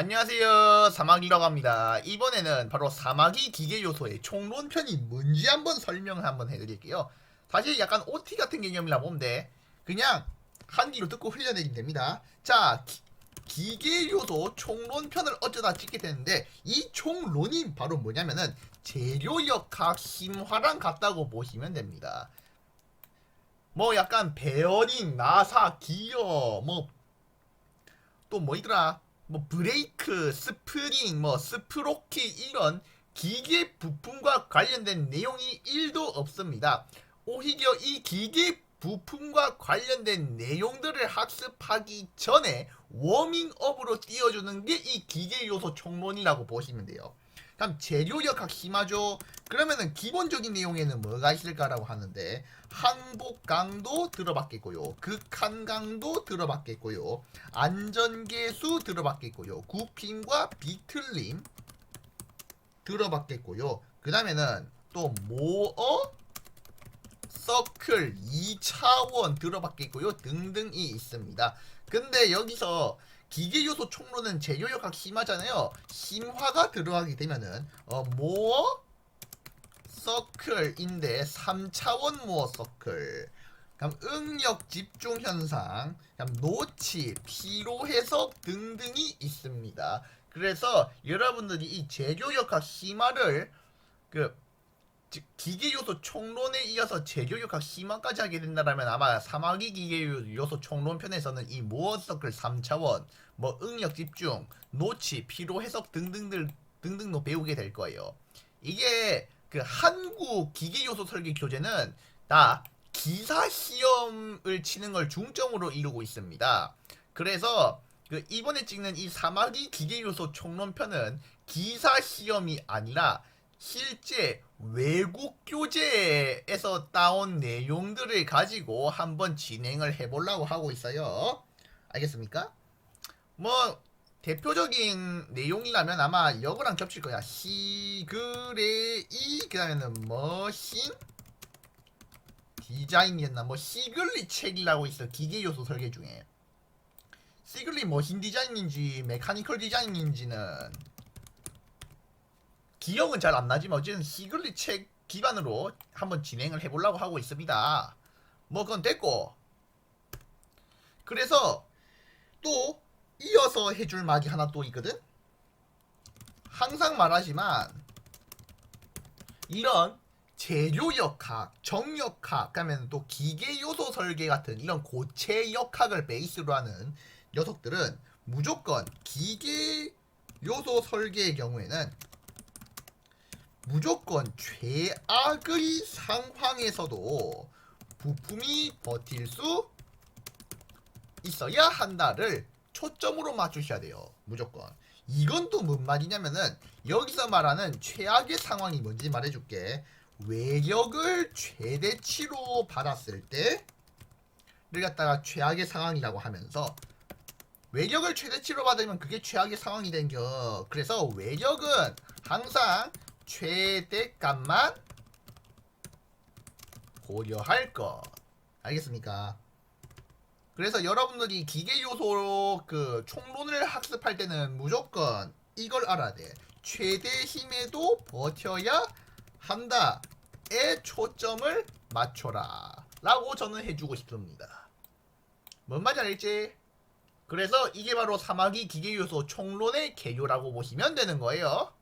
안녕하세요. 사막이라고 합니다. 이번에는 바로 사막이 기계 요소의 총론편이 뭔지 한번 설명을 한번 해드릴게요. 사실 약간 OT 같은 개념이라 돼. 그냥 한 귀로 듣고 흘려내리면 됩니다. 자, 기, 계 요소 총론편을 어쩌다 찍게 됐는데 이 총론이 바로 뭐냐면은 재료역학 심화랑 같다고 보시면 됩니다. 뭐 약간 베어링, 나사, 기어, 뭐 또 뭐이더라? 뭐 브레이크, 스프링, 뭐 스프로킷 이런 기계 부품과 관련된 내용이 1도 없습니다. 오히려 이 기계 부품과 관련된 내용들을 학습하기 전에 워밍업으로 띄워주는 게 이 기계 요소 총론이라고 보시면 돼요. 그럼 재료역학 심하죠. 그러면은 기본적인 내용에는 뭐가 있을까라고 하는데 항복 강도 들어봤겠고요. 극한 강도 들어봤겠고요. 안전계수 들어봤겠고요. 구핀과 비틀림 들어봤겠고요. 그 다음에는 또 모어 서클 2차원 들어봤겠고요. 등등이 있습니다. 근데 여기서 기계 요소 총론은 재료역학 심하잖아요. 심화가 들어가게 되면은 어 모어 서클인데 3차원 모어 서클. 그럼 응력 집중 현상, 그럼 노치, 피로 해석 등등이 있습니다. 그래서 여러분들이 이 재료역학 심화를 그 즉 기계 요소 총론에 이어서 재료 역학 심화까지 하게 된다면 아마 사마귀 기계 요소 총론 편에서는 이 모어 서클 3차원, 뭐 응력 집중, 노치, 피로 해석 등등들 등등도 배우게 될 거예요. 이게 그 한국 기계 요소 설계 교재는 다 기사 시험을 치는 걸 중점으로 이루고 있습니다. 그래서 그 이번에 찍는 이 사마귀 기계 요소 총론 편은 기사 시험이 아니라 실제 외국 교재에서 따온 내용들을 가지고 한번 진행을 해보려고 하고 있어요. 알겠습니까? 뭐 대표적인 내용이라면 아마 이거랑 겹칠 거야. 시그레이 그다음에는 머신 디자인이었나 뭐 시글리 책이라고 있어 기계 요소 설계 중에 시글리 머신 디자인인지 메카니컬 디자인인지는 기억은 잘 안 나지만 어쨌든 시글리 책 기반으로 한번 진행을 해보려고 하고 있습니다. 뭐 그건 됐고 그래서 또 이어서 해줄 말이 하나 또 있거든. 항상 말하지만 이런 재료역학, 정역학, 그러면 또 기계 요소 설계 같은 이런 고체 역학을 베이스로 하는 녀석들은 무조건 기계 요소 설계의 경우에는 무조건 최악의 상황에서도 부품이 버틸 수 있어야 한다를 초점으로 맞추셔야 돼요. 무조건. 이건 또 뭔 말이냐면은 여기서 말하는 최악의 상황이 뭔지 말해줄게. 외력을 최대치로 받았을 때를 갖다가 최악의 상황이라고 하면서 외력을 최대치로 받으면 그게 최악의 상황이 된겨. 그래서 외력은 항상 최대값만 고려할 것. 알겠습니까? 그래서 여러분들이 기계 요소 그 총론을 학습할 때는 무조건 이걸 알아야 돼. 최대 힘에도 버텨야 한다에 초점을 맞춰라. 라고 저는 해주고 싶습니다. 뭔 말인지 알겠지? 그래서 이게 바로 사마귀 기계 요소 총론의 개요라고 보시면 되는 거예요.